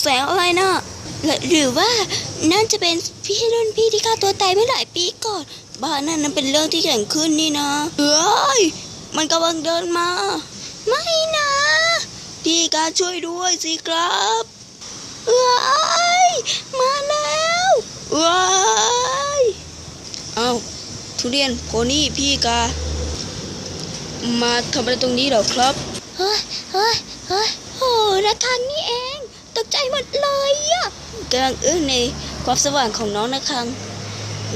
แสงอะไรนะหรือหรือว่านั่นจะเป็นพี่รุ่นพี่ที่ฆ่าตัวตายเมื่อหลายปีก่อน บ้านนั่นนั้นเป็นเรื่องที่แข่งขึ้นนี่นะเอ้ยมันกำลังเดินมา ไม่นะ พี่กาช่วยด้วยสิครับเอ้ยมาแล้วเอ้ยเอาทุเรียนโพนี่พี่กา มาทำอะไรตรงนี้เหรอครับ เฮ้ยเฮ้ยเฮ้ยโอ้ระคังนี่เอง ตกใจหมดเลยอะกำลังอึ้งในความสว่างของน้องนะครัง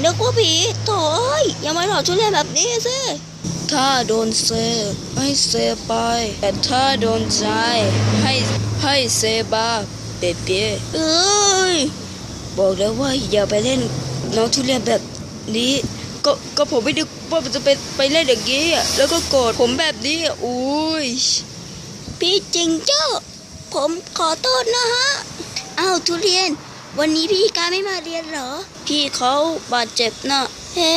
นึกว่าผีโถ่เอ้ยอย่ามาหลอกทุเรียนแบบนี้สิถ้าโดนเซให้เซไป แต่ถ้าโดนใจให้ให้เซบาเบเบ้เอ้ยบอกแล้วว่าอย่าไปเล่นน้องทุเรียนแบบนี้ ก็ก็ผมไม่นึกว่ามันจะเป็นไปเล่นอย่างนี้แล้วก็โกรธผมแบบนี้อุ้ยพี่จริงเจ้า ผมขอโทษนะฮะอ้าวทุเรียน วันนี้พี่กาไม่มาเรียนเหรอ พี่เขาบาดเจ็บนะเฮ้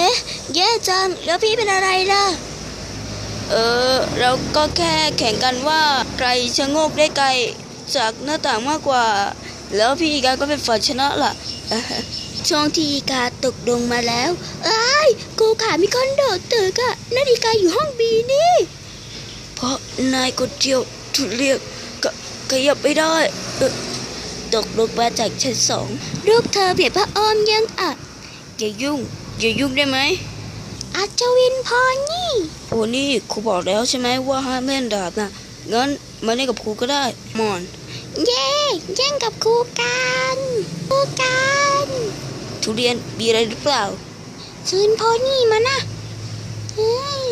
แย่จัง แล้วพี่เป็นอะไรล่ะ เออ เราก็แค่แข่งกันว่าใครชะโงกได้ไกลจากหน้าต่างมากกว่า แล้วพี่กาก็เป็นฝ่ายชนะล่ะช่วงที่อีกาตกลงมาแล้วเอ้ยกูขามีคนโดดตึกอะนาฬิกาอยู่ห้องบีนี่ เพราะนายกดเจียวถูกเรียกกะ ขยับไม่ได้เอ่อตกลงมาจากชั้นสองลูกเธอเพียบพระอ้อมยังอะอย่ายุ่ง อย่ายุ่งได้ไหมอาจวินพอนี่โอ้นี่ครูบอกแล้วใช่ไหมว่าห้ามเล่นดาบนะงั้นมาเล่นกับครูก็ได้มอน เย่แย่งกับครูกันครูกันทุเรียนมีอะไรหรือเปล่าซื้นพอนี่มานะเฮ้ย